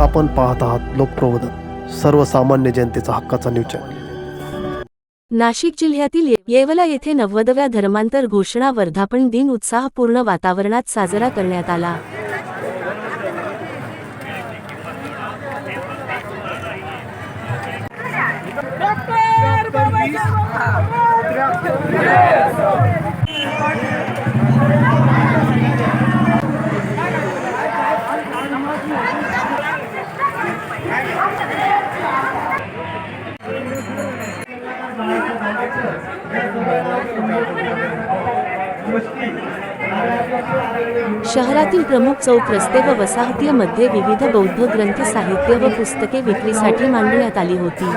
आपण पाहत आहात लोकप्रबोधन सर्वसामान्य जनतेचा हक्काचा न्यूज चॅनल नाशिक जिल्ह्यातील येवला येथे नव्वदव्या धर्मांतर घोषणा वर्धापन दिन उत्साहपूर्ण वातावरणात साजरा करण्यात आला. शहरातील प्रमुख चौक रस्ते व वसाहतीमध्ये विविध बौद्ध ग्रंथ साहित्य व पुस्तके विक्रीसाठी मांडण्यात आली होती.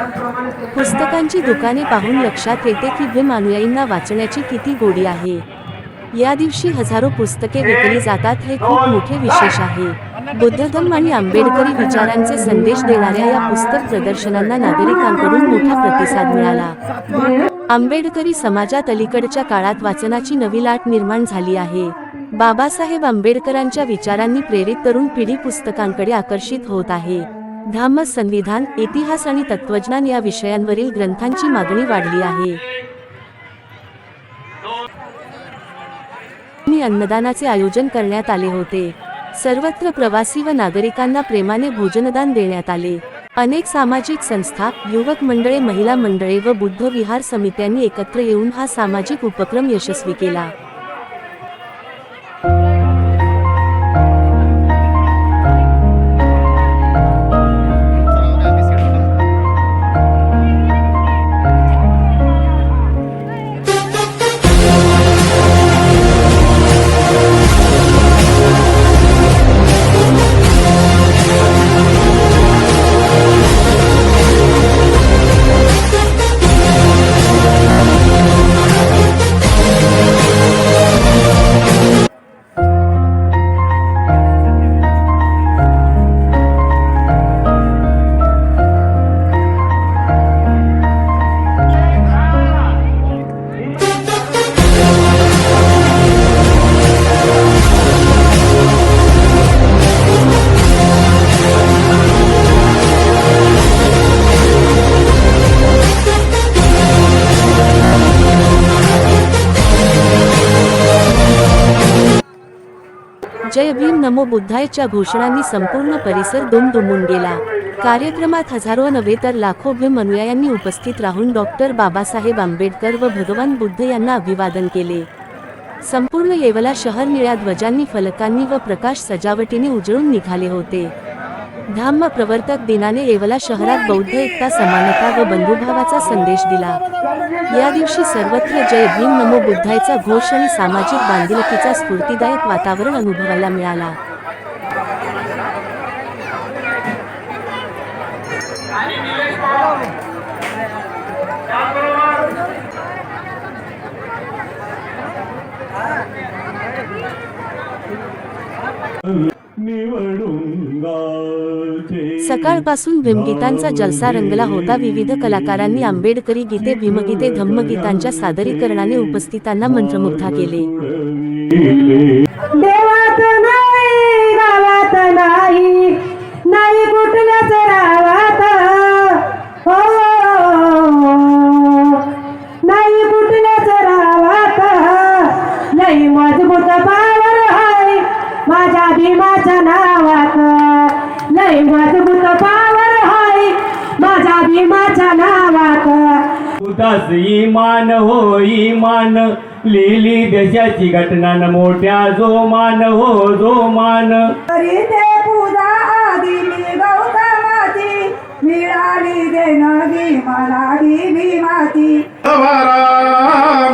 पुस्तकांची दुकाने पाहून लक्षात येते की भीम अनुयायींना वाचण्याची किती गोडी आहे. या दिवशी हजारो पुस्तके विकली जातात हे खूप मोठे विशेष आहे. बुद्धधम्म आणि आंबेडकरी विचारांचे संदेश देणाऱ्या या पुस्तक प्रदर्शनांना नागरिकांकडून मोठा प्रतिसाद मिळाला. आंबेडकरी समाजात अलीकडच्या काळात वाचनाची नवी लाट निर्माण झाली आहे. बाबासाहेब आंबेडकरांच्या विचारांनी प्रेरित तरुण पिढी पुस्तकांकडे आकर्षित होत आहे. धम्म संविधान इतिहास आणि तत्वज्ञान या विषयांवरील ग्रंथांची मागणी वाढली आहे. मी अन्नदानाचे आयोजन करण्यात आले होते. सर्वत्र प्रवासी व नागरिकांना प्रेमाने भोजनदान देण्यात आले. अनेक सामाजिक संस्था युवक मंडळे महिला मंडळे व बुद्ध विहार समित्यांनी एकत्र येऊन हा सामाजिक उपक्रम यशस्वी केला. जय भीम नमो बुद्धायच्या घोषणांनी संपूर्ण परिसर दुमदुमून गेला. कार्यक्रमात हजारो नव्हे तर लाखो भीम अनुयायांनी उपस्थित राहून डॉक्टर बाबासाहेब आंबेडकर व भगवान बुद्ध यांना अभिवादन केले. संपूर्ण येवला शहर निळ्या ध्वजांनी फलकांनी व प्रकाश सजावटीने उजळून निघाले होते. धाम्म प्रवर्तक दिनाने येवला शहरात बौद्ध एकता समानता व बंधुभावाचा संदेश दिला. या दिवशी सर्वत्र जय भीम नमो बुद्धायचा घोष आणि सामाजिक बांधिलकीचा स्फूर्तीदायक वातावरण अनुभवायला मिळाला. सकाळपासून भीमगीतांचा जलसा रंगला होता. विविध कलाकारांनी आंबेडकरी गीते भीमगीते धम्मगीतांच्या सादरीकरणाने उपस्थितांना मंत्रमुग्ध केले. देवात नाही गावात नाही नाही कुठल्याच हो नाही कुठल्याच लई मजबूत पावर माझ्या भीमाच्या नावात. लई मजबूत पावर आहे माझ्या भीमाच्या नावात. उदास इमान हो इमान. लिहिली देशाची घटना न मोठ्या जो मान हो जो मान तरी ते पूजा आधी मी गौतमाची. मिळाली देणगी मला ही भीमाची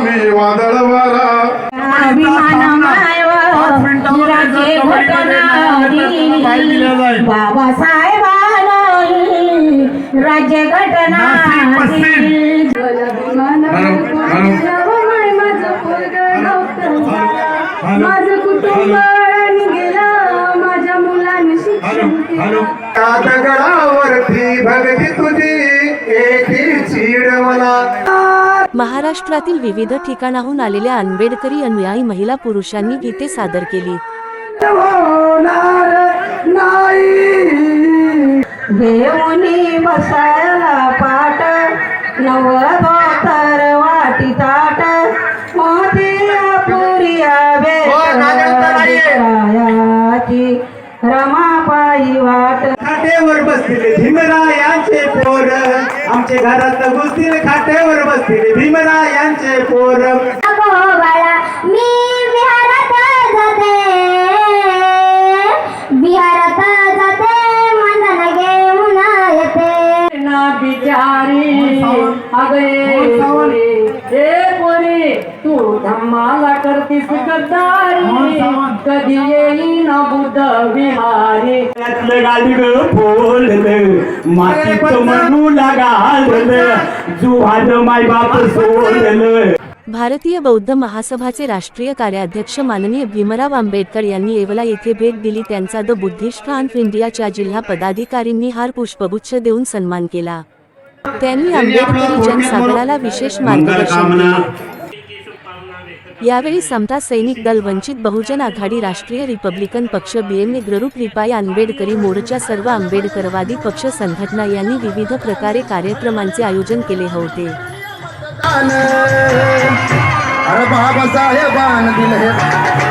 मी वादळ बाबासाहेबांनी राज्य घटना माझं कुटुंब माझ्या मुलाने शिक्षण भगती तुझी महाराष्ट्रातील विविध ठिकाणाहून आलेल्या आंबेडकरी अनुयायी महिला पुरुषांनी गीते सादर केली. होणार नाही. घेऊनी बसायला पाट नवद तर वाटी ताट मोठ्या पुरिया बेरायाची रमापायी वाट. खाटेवर बसतील भीमरायांचे पोर. आमचे घरात घुसतील खाटेवर बसतील भीमरायांचे पोर. मी हे पोरी तू धम्माला करतीस गद्दारी. कधी येईन बुद्ध विहारी मातीत म्हणू लागालं जुहाज माय बाप सोडलं. भारतीय बौद्ध महासभाचे राष्ट्रीय कार्याध्यक्ष माननीय भीमराव आंबेडकर यांनी येवला येथे भेट दिली. त्यांचा द बुद्धिस्ट ऑफ इंडियाच्या जिल्हा पदाधिकारींनी हार पुष्पगुच्छ देऊन सन्मान केला. त्यांनी आंबेडकरी जनसागराला विशेष मार्गदर्शन केले. यावेळी समता सैनिक दल वंचित बहुजन आघाडी राष्ट्रीय रिपब्लिकन पक्ष बीएमए ग्रुप रिपाई आंबेडकरी मोर्चा सर्व आंबेडकरवादी पक्ष संघटना यांनी विविध प्रकारे कार्यक्रमांचे आयोजन केले होते. अरे बाबासाहेबान दिले.